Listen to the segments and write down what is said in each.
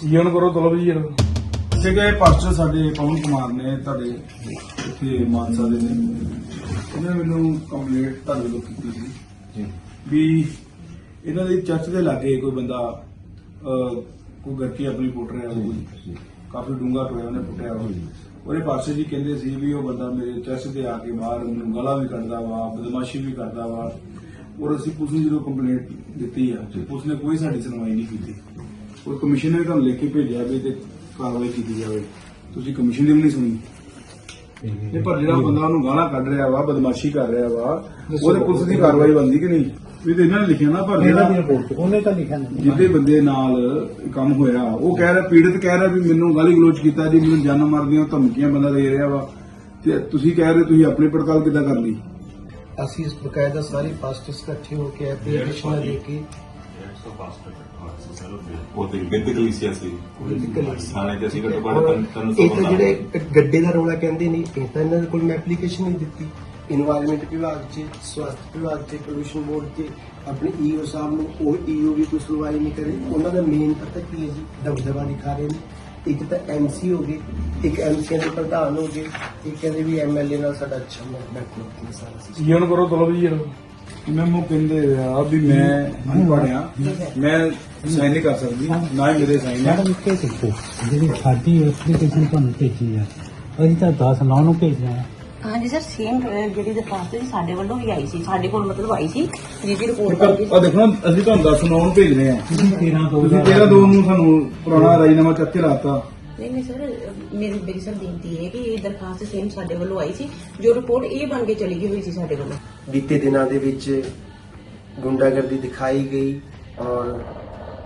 ਜੀ ਹੁਣ ਕਰੋ ਤਲਬ ਜੀ ਸੀਗੇ ਪਾਸਟਰ ਸਾਡੇ ਪਵਨ ਕੁਮਾਰ ਨੇ ਤੁਹਾਡੇ ਇੱਥੇ ਮਾਨਸਾ ਦੇ ਨੇ। ਇਹਨਾਂ ਨੇ ਮੈਨੂੰ ਕੰਪਲੇਂਟ ਤੁਹਾਡੇ ਕੀਤੀ ਸੀ ਵੀ ਇਹਨਾਂ ਦੀ ਚਰਚ ਦੇ ਲਾਗੇ ਕੋਈ ਬੰਦਾ ਕੋਈ ਗਰਕੀ ਆਪਣੀ ਪੁੱਟ ਰਿਹਾ ਕੋਈ ਕਾਫੀ ਡੂੰਗਾ ਟੋਇਆ ਉਹਨੇ ਪੁੱਟਿਆ ਹੋਇਆ ਉਹਦੇ ਪਾਸੇ ਜੀ ਕਹਿੰਦੇ ਸੀ ਵੀ ਉਹ ਬੰਦਾ ਮੇਰੇ ਚਰਚ ਦੇ ਆ ਕੇ ਬਾਹਰ ਮੈਨੂੰ ਗਲਾ ਵੀ ਕੱਢਦਾ ਵਾ ਬਦਮਾਸ਼ੀ ਵੀ ਕਰਦਾ ਵਾ। ਔਰ ਅਸੀਂ ਪੁਲਿਸ ਨੂੰ ਜਦੋਂ ਕੰਪਲੇਂਟ ਦਿੱਤੀ ਆ ਪੁਲਿਸ ਨੇ ਕੋਈ ਸਾਡੀ ਸੁਣਵਾਈ ਨਹੀਂ ਕੀਤੀ। ਉਹ ਕਮਿਸ਼ਨ ਨੇ ਤੁਹਾਨੂੰ ਲਿਖ ਕੇ ਭੇਜਿਆ ਵੀ ਤੇ ਕਾਰਵਾਈ ਕੀਤੀ ਜਾਵੇ। ਤੁਸੀਂ ਕਮਿਸ਼ਨ ਦੀ ਵੀ ਨਹੀਂ ਸੁਣੀ। ਨਹੀਂ ਪਰ ਜਿਹੜਾ ਬੰਦਾ ਉਹਨੂੰ ਗਾਲਾਂ ਕੱਢ ਰਿਹਾ ਵਾ ਬਦਮਾਸ਼ੀ ਕਰ ਰਿਹਾ ਵਾ ਉਹਦੇ ਪੁਲਿਸ ਦੀ ਕਾਰਵਾਈ ਬਣਦੀ ਕਿ ਨਹੀਂ? ਵੀ ਤੇ ਇਹਨਾਂ ਨੇ ਲਿਖਿਆ ਨਾ ਪਰ ਜਿਹੜਾ ਰਿਪੋਰਟ ਉਹਨੇ ਤਾਂ ਲਿਖਿਆ ਨਹੀਂ ਜਿਹਦੇ ਬੰਦੇ ਨਾਲ ਇਹ ਕੰਮ ਹੋਇਆ ਉਹ ਕਹਿ ਰਿਹਾ ਪੀੜਤ ਕਹਿ ਰਿਹਾ ਵੀ ਮੈਨੂੰ ਗਾਲੀ ਗਲੋਚ ਕੀਤਾ ਜੀ ਮੈਨੂੰ ਜਾਨ ਮਾਰਦੀਆਂ ਧਮਕੀਆਂ ਬੰਦਾ ਦੇ ਰਿਹਾ ਵਾ। ਤੇ ਤੁਸੀਂ ਕਹਿ ਰਹੇ ਤੁਸੀਂ ਆਪਣੀ ਪੜਤਾਲ ਕਿੱਦਾਂ ਕਰ ਲਈ? ਅਸੀਂ ਇਸ ਬਕਾਇਦਾ ਸਾਰੇ ਪਾਸਟਰਸ ਇਕੱਠੇ ਹੋ ਕੇ ਐਪਲੀਕੇਸ਼ਨ ਦੇ ਕੇ ਉਹ ਤੇ ਬਿੰਦ ਕਲੀਸਿਆ ਸੀ ਥਾਣੇ ਤੇ ਅਸੀਂ ਘੱਟੋ ਘੱਟ ਤਿੰਨ ਤਿੰਨ ਇਹ ਤਾਂ ਬੰਦਾ ਜਿਹੜੇ ਗੱਡੇ ਦਾ ਰੌਲਾ ਕਹਿੰਦੇ ਨਹੀਂ ਇਹ ਤਾਂ ਇਹਨਾਂ ਦੇ ਕੋਲ ਮੈਂ ਐਪਲੀਕੇਸ਼ਨ ਨਹੀਂ ਦਿੱਤੀ। ਇਨਵਾਇਰਨਮੈਂਟ ਵਿਭਾਗ 'ਚ ਸਵਾਸਥ ਵਿਭਾਗ 'ਚ ਪੋਲੂਸ਼ਨ ਬੋਰਡ 'ਚ ਆਪਣੇ ਈਓ ਸਾਹਿਬ ਨੂੰ ਉਹ ਈਓ ਵੀ ਕੋਈ ਸੁਣਵਾਈ ਨਹੀਂ ਕਰੇ ਉਹਨਾਂ ਦਾ ਮੇਨ ਪਤਾ ਕੀ ਹੈ ਜੀ ਦਬਦਬਾ ਦਿਖਾ ਰਹੇ ਨੇ ਇੱਕ ਤਾਂ ਐਮਸੀ ਹੋ ਗਏ ਇੱਕ ਐਮਸੀ ਦੇ ਪ੍ਰਧਾਨ ਹੋ ਗਏ ਇੱਕ ਕਹਿੰਦੇ ਵੀ ਐਮਐਲਏ ਨਾਲ ਸਾਡਾ ਅੱਛਾ ਬੈਠਣਾ। ਹੈ ਸਾਰਾ system। ਜੀ ਕਰੋ ਤਲਬ ਜੀ ਜਰਾ ਮੈਨੂੰ ਕਹਿੰਦੇ ਆ ਵੀ ਮੈਂ ਨਹੀਂ ਪੜਿਆ ਮੈਂ ਸਾਈਨ ਨਹੀਂ ਕਰ ਸਕਦੀ ਨਾ ਹੀ ਮੇਰੇ ਸਾਈਨ ਹੈ ਮੈਡਮ ਇੱਥੇ ਦੇਖੋ ਜਿਹੜੀ ਸਾਡੀ ਐਪਲੀਕੇਸ਼ਨ ਤੁਹਾਨੂੰ ਭੇਜੀ ਆ ਅਸੀਂ ਤਾਂ 10 9 ਨੂੰ ਭੇਜ ਰਹੇ ਹਾਂ ਹਾਂਜੀ ਸਰ ਸੇਮ ਜਿਹੜੀ ਦਰਖਾਸਤ ਸੀ ਸਾਡੇ ਵੱਲੋਂ ਵੀ ਆਈ ਸੀ ਸਾਡੇ ਕੋਲ ਮਤਲਬ ਆਈ ਸੀ ਜਿਹਦੀ ਰਿਪੋਰਟ ਆ ਦੇਖੋ ਨਾ, ਅਸੀਂ ਤੁਹਾਨੂੰ 10 9 ਨੂੰ ਭੇਜਨੇ ਆ। ਤੁਸੀਂ 13 ਦੋ ਤੁਸੀਂ 13 ਦੋ ਨੂੰ ਸਾਨੂੰ ਪੁਰਾਣਾ ਰਾਜੀਨਾਮਾ ਚੱਕ ਕੇ ਲਾਤਾ। ਨਹੀਂ ਨਹੀਂ ਸਰ ਮੇਰੀ ਮੇਰੀ ਸਰ ਬੇਨਤੀ ਹੈ ਕਿ ਇਹ ਦਰਖਾਸਤ ਸੇਮ ਸਾਡੇ ਵੱਲੋਂ ਆਈ ਸੀ ਜੋ ਰਿਪੋਰਟ ਇਹ ਬਣ ਕੇ ਚਲੀ ਗਈ ਹੋਈ ਸੀ ਸਾਡੇ ਵੱਲੋਂ। ਬੀਤੇ ਦਿਨਾਂ ਦੇ ਵਿੱਚ ਗੁੰਡਾਗਰਦੀ ਦਿਖਾਈ ਗਈ ਔਰ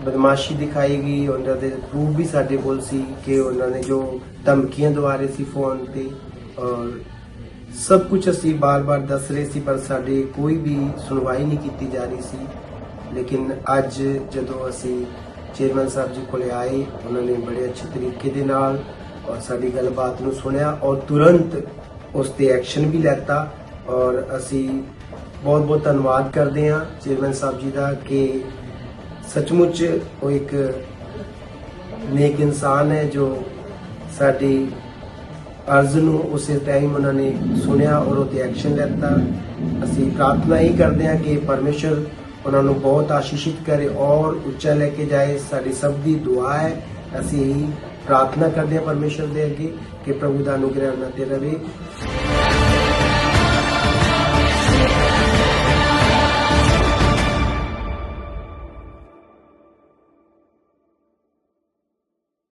ਬਦਮਾਸ਼ੀ ਦਿਖਾਈ ਗਈ। ਉਹਨਾਂ ਦੇ ਪ੍ਰੂਫ ਵੀ ਸਾਡੇ ਕੋਲ ਸੀ ਕਿ ਉਹਨਾਂ ਨੇ ਜੋ ਧਮਕੀਆਂ ਦਵਾ ਰਹੇ ਸੀ ਫੋਨ ਤੇ ਔਰ ਸਭ ਕੁਝ ਅਸੀਂ ਬਾਰ-ਬਾਰ ਦੱਸ ਰਹੇ ਸੀ, ਪਰ ਸਾਡੇ ਕੋਈ ਵੀ ਸੁਣਵਾਈ ਨਹੀਂ ਕੀਤੀ ਜਾ ਰਹੀ ਸੀ। ਲੇਕਿਨ ਅੱਜ ਜਦੋਂ ਅਸੀਂ ਚੇਅਰਮੈਨ ਸਾਹਿਬ ਜੀ ਕੋਲੇ ਆਏ, ਉਹਨਾਂ ਨੇ ਬੜੇ ਅੱਛੇ ਤਰੀਕੇ ਦੇ ਨਾਲ ਔਰ ਸਾਡੀ ਗੱਲਬਾਤ ਨੂੰ ਸੁਣਿਆ ਔਰ ਤੁਰੰਤ ਉਸ ਤੇ ਐਕਸ਼ਨ ਵੀ ਲੈਤਾ। ਔਰ ਅਸੀਂ ਬਹੁਤ ਬਹੁਤ ਧੰਨਵਾਦ ਕਰਦੇ ਹਾਂ ਚੇਅਰਮੈਨ ਸਾਹਿਬ ਜੀ ਦਾ ਕਿ ਸੱਚਮੁੱਚ ਉਹ ਇੱਕ ਨੇਕ ਇਨਸਾਨ ਹੈ ਜੋ ਸਾਡੀ ਅਰਜ਼ ਨੂੰ ਉਸੇ ਟਾਈਮ ਉਹਨਾਂ ਨੇ ਸੁਣਿਆ ਔਰ ਉਹ ਤੇ ਐਕਸ਼ਨ ਲੈਤਾ। ਅਸੀਂ ਪ੍ਰਾਰਥਨਾ ਹੀ ਕਰਦੇ ਹਾਂ ਕਿ ਪਰਮੇਸ਼ਰ ਉਹਨਾਂ ਨੂੰ ਬਹੁਤ ਆਸ਼ੀਸ਼ਿਤ ਕਰੇ ਔਰ ਉੱਚਾ ਲੈ ਕੇ ਜਾਏ। ਸਾਡੀ ਸਭ ਦੀ ਦੁਆ ਹੈ। ਅਸੀਂ ਇਹੀ ਪ੍ਰਾਰਥਨਾ ਕਰਦੇ ਹਾਂ ਪਰਮੇਸ਼ਰ ਦੇ ਅੱਗੇ ਕਿ ਪ੍ਰਭੂ ਦਾ ਅਨੁਗ੍ਰਹ ਉਹਨਾਂ ਤੇ ਰਵੇ।